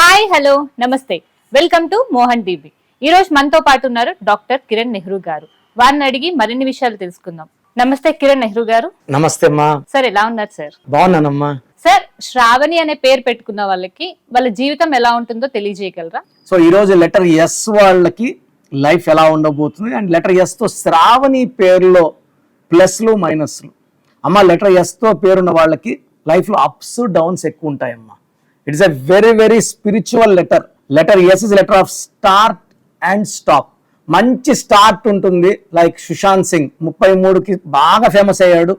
Hi hello నమస్తే. Welcome to Mohan TV ఈ రోజు మనతో పాటు ఉన్నారు డాక్టర్ కిరణ్ నెహ్రూ గారు. వారిని అడిగి మరిన్ని విషయాలు తెలుసుకుందాం. నమస్తే కిరణ్ నెహ్రూ గారు. నమస్తే అమ్మా. సార్ ఎలా ఉన్నారు సార్? బాగున్నానమ్మా. సార్ శ్రావణి అనే పేరు పెట్టుకున్న వాళ్ళకి వాళ్ళ జీవితం ఎలా ఉంటుందో తెలియజేయగలరా? సో ఈరోజు లెటర్ ఎస్ వాళ్ళకి లైఫ్ ఎలా ఉండబోతుంది అండ్ లెటర్ ఎస్తో శ్రావణి పేరులో ప్లస్లు మైనస్లు. అమ్మ లెటర్ ఎస్తో పేరున్న వాళ్ళకి లైఫ్లో అప్స్ డౌన్స్ ఎక్కువ ఉంటాయమ్మా. It's a very very spiritual letter letter S is letter of start and stop మంచి స్టార్ట్ ఉంటుంది లైక్ సుశాంత్ సింగ్ ముప్పై మూడుకి బాగా ఫేమస్ అయ్యాడు.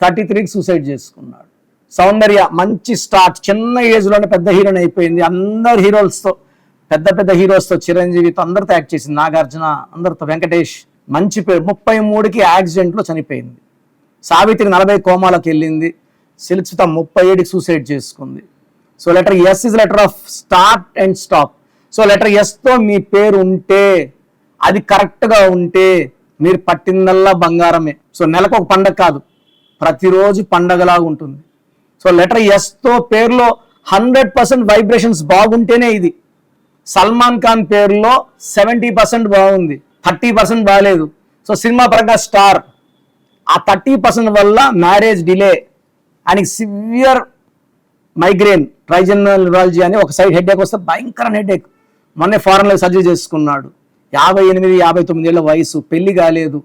థర్టీ త్రీకి సూసైడ్ చేసుకున్నాడు. సౌందర్య మంచి స్టార్ట్ చిన్న ఏజ్లోనే పెద్ద హీరోయిన్ అయిపోయింది. అందరు హీరోస్తో పెద్ద పెద్ద హీరోస్తో చిరంజీవితో అందరితో యాక్ట్ చేసింది. నాగార్జున అందరితో వెంకటేష్ మంచి పేరు. ముప్పై మూడుకి యాక్సిడెంట్లో చనిపోయింది. సావిత్రి నలభై కోమాలకు వెళ్ళింది. సిల్క్స్త ముప్పై ఏడుకి సూసైడ్ చేసుకుంది. So letter S is letter of start and stop so letter ఎస్తో మీ పేరు ఉంటే అది కరెక్ట్గా ఉంటే మీరు పట్టిందల్లా బంగారమే. సో నెలకు ఒక పండగ కాదు ప్రతిరోజు పండగలాగా ఉంటుంది. సో లెటర్ ఎస్తో పేరులో హండ్రెడ్ పర్సెంట్ వైబ్రేషన్స్ బాగుంటేనే ఇది. సల్మాన్ ఖాన్ పేరులో సెవెంటీ పర్సెంట్ బాగుంది థర్టీ పర్సెంట్ బాగాలేదు సో సినిమా పరంగా స్టార్ ఆ థర్టీ పర్సెంట్ వల్ల మ్యారేజ్ డిలే ఆయనకి సివియర్ మైగ్రేన్ ట్రైజనల్ న్యూరాలజీ అని ఒక సైడ్ హెడేక్ వస్తే భయంకరమైన హెడేక్ మొన్నే ఫారెన్లో సర్జరీ చేసుకున్నాడు. యాభై ఎనిమిది యాభై తొమ్మిది ఏళ్ళ వయసు పెళ్ళి కాలేదు.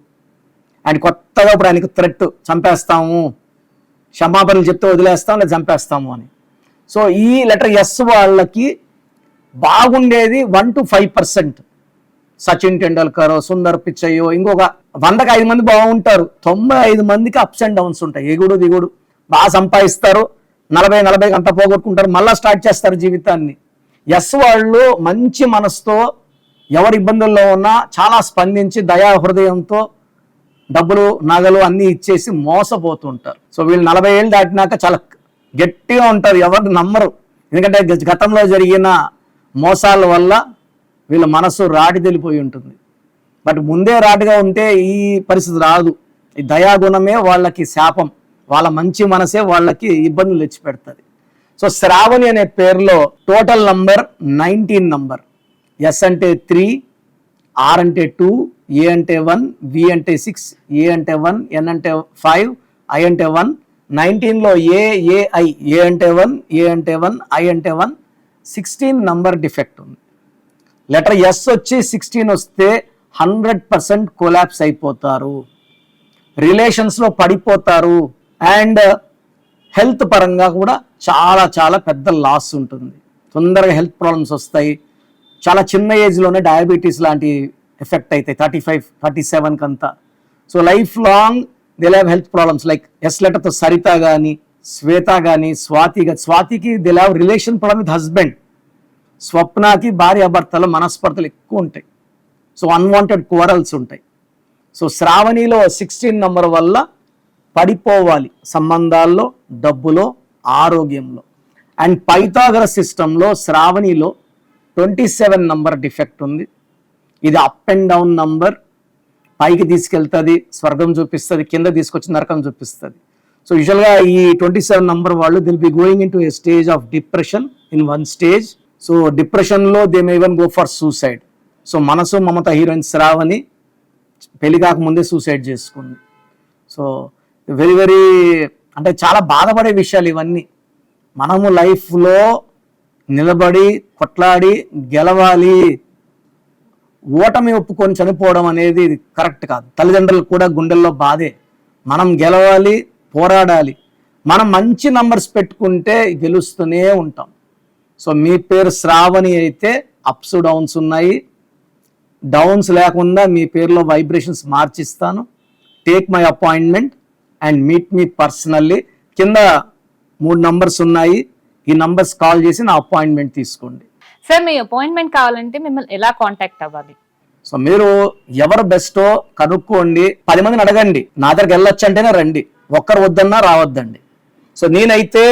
ఆయన కొత్తగా ఇప్పుడు ఆయనకు థ్రెట్ చంపేస్తాము. క్షమాపణలు చెప్తే వదిలేస్తాం లేదా చంపేస్తాము అని. సో ఈ లెటర్ ఎస్ వాళ్ళకి బాగుండేది one two five percent Sachin Tendulkar Sundar పిచ్చయ్యో ఇంకొక వందకు ఐదు మంది బాగుంటారు. తొంభై ఐదు మందికి అప్స్ అండ్ డౌన్స్ ఉంటాయి. ఎగుడు దిగుడు. బాగా సంపాదిస్తారు. నలభై నలభై అంతా పోగొట్టుకుంటారు. మళ్ళీ స్టార్ట్ చేస్తారు జీవితాన్ని. ఎస్ వాళ్ళు మంచి మనసుతో ఎవరి ఇబ్బందుల్లో ఉన్నా చాలా స్పందించి దయా హృదయంతో డబ్బులు నగలు అన్నీ ఇచ్చేసి మోసపోతుంటారు. సో వీళ్ళు నలభై ఏళ్ళు దాటినాక చాలా గట్టిగా ఉంటారు. ఎవరు నమ్మరు. ఎందుకంటే గతంలో జరిగిన మోసాల వల్ల వీళ్ళ మనసు రాటి తెలిపోయి ఉంటుంది. బట్ ముందే రాటిగా ఉంటే ఈ పరిస్థితి రాదు. ఈ దయాగుణమే వాళ్ళకి శాపం. వాళ్ళ మంచి మనసే వాళ్ళకి ఇబ్బందులు తెచ్చి పెడుతుంది సో శ్రావణి అనే పేరులో total number nineteen number. S అంటే త్రీ ఆర్ అంటే టూ ఏ అంటే వన్ వి అంటే సిక్స్ ఏ అంటే వన్ ఎన్ అంటే ఫైవ్ ఐ అంటే వన్. నైన్టీన్లో ఏ ఏ ఏ అంటే వన్ ఏ అంటే వన్ ఐ అంటే వన్ సిక్స్టీన్ నంబర్ డిఫెక్ట్ ఉంది. లెటర్ ఎస్ వచ్చి సిక్స్టీన్ వస్తే హండ్రెడ్ పర్సెంట్ కొలాప్స్ అయిపోతారు. రిలేషన్స్లో పడిపోతారు. అండ్ హెల్త్ పరంగా కూడా చాలా చాలా పెద్ద లాస్ ఉంటుంది. తొందరగా హెల్త్ ప్రాబ్లమ్స్ వస్తాయి. చాలా చిన్న ఏజ్లోనే డయాబెటీస్ లాంటి ఎఫెక్ట్ అవుతాయి థర్టీ ఫైవ్ థర్టీ సెవెన్కి అంతా so life long they have health problems. Like S లెటర్తో Saritha కానీ శ్వేత కానీ స్వాతి కానీ స్వాతికి they have relation problem with husband. స్వప్నకి భార్యాభర్తల మనస్పర్ధలు ఎక్కువ ఉంటాయి. సో అన్వాంటెడ్ కోరల్స్ ఉంటాయి. సో శ్రావణిలో సిక్స్టీన్ నెంబర్ వల్ల పడిపోవాలి సంబంధాల్లో డబ్బులో ఆరోగ్యంలో. అండ్ పైతాగర సిస్టంలో శ్రావణిలో ట్వంటీ సెవెన్ నంబర్ డిఫెక్ట్ ఉంది. ఇది అప్ అండ్ డౌన్ నంబర్. పైకి తీసుకెళ్తుంది స్వర్గం చూపిస్తుంది కింద తీసుకొచ్చి నరకం చూపిస్తుంది. సో యూజువల్గా ఈ ట్వంటీ సెవెన్ నంబర్ వాళ్ళు they'll be going into a stage of depression in one stage so డిప్రెషన్లో they may even go for suicide so మనసు మమత హీరోయిన్ శ్రావణి పెళ్ళి కాకముందే సూసైడ్ చేసుకుంది. సో వెరీ వెరీ అంటే చాలా బాధపడే విషయాలు ఇవన్నీ. మనము లైఫ్లో నిలబడి కొట్లాడి గెలవాలి. ఓటమి ఒప్పుకొని చనిపోవడం అనేది ఇది కరెక్ట్ కాదు. తల్లిదండ్రులకు కూడా గుండెల్లో బాధే. మనం గెలవాలి పోరాడాలి. మనం మంచి నంబర్స్ పెట్టుకుంటే గెలుస్తూనే ఉంటాం. సో మీ పేరు శ్రావణి అయితే అప్స్ డౌన్స్ ఉన్నాయి. డౌన్స్ లేకుండా మీ పేరులో vibrations మార్చిస్తాను. Take my appointment and meet me personally. కింద మూడు నంబర్స్ ఉన్నాయి. ఈ నంబర్స్ కాల్ చేసి నా అపాయింట్మెంట్ తీసుకోండి. సార్ మీ అపాయింట్మెంట్ కావాలంటే మిమ్మల్ని ఎలా కాంటాక్ట్ అవ్వాలి? సో మీరు ఎవరు బెస్టో కనుక్కోండి. పది మందిని అడగండి. నా దగ్గరికి వెళ్ళొచ్చు అంటేనే రండి. ఒక్కరు వద్దన్నా రావద్దండి. సో నేనైతే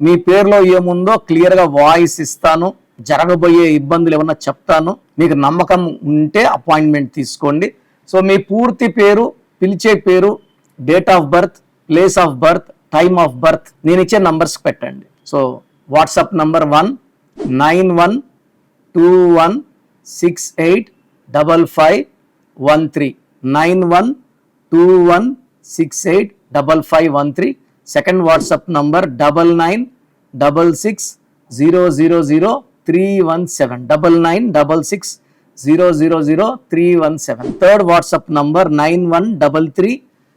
మీ పేరులో ఏముందో క్లియర్గా వాయిస్ ఇస్తాను. జరగబోయే ఇబ్బందులు ఏమన్నా చెప్తాను. మీకు నమ్మకం ఉంటే అపాయింట్మెంట్ తీసుకోండి. సో మీ పూర్తి పేరు పిలిచే పేరు date of birth place of birth time of birth నేను ఇచ్చే నంబర్స్ పెట్టండి. So WhatsApp number one nine one two one six eight double five one three nine one two one six eight double five one three second WhatsApp number double nine double six zero zero zero three one seven double nine double six zero zero zero three one seven third WhatsApp number nine one double three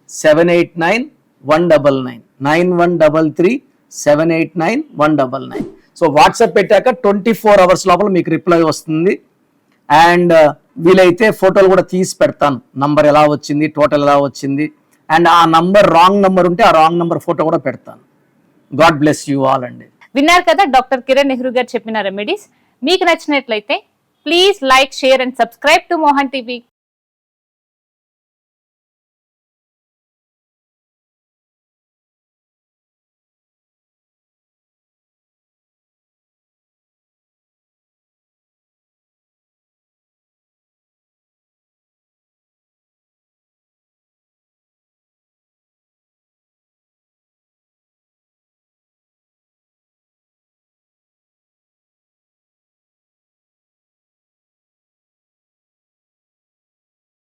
seven eight nine one double nine nine one double three seven eight nine one double nine so WhatsApp పెట్టాక twenty four hours లోపల మీకు reply వస్తుంది. And uh, వీలైతే ఫోటోలు కూడా తీసి పెడతాను. Number ఎలా వచ్చింది టోటల్ ఎలా వచ్చింది. అండ్ ఆ నంబర్ రాంగ్ నంబర్ ఉంటే ఆ రాంగ్ నంబర్ ఫోటో కూడా పెడతాను. గాడ్ బ్లెస్ యూ ఆల్ అండి. విన్నారు కదా డాక్టర్ కిరణ్ నెహ్రూ గారు చెప్పిన రెమెడీస్ మీకు నచ్చినట్లయితే please like share and subscribe to Mohan TV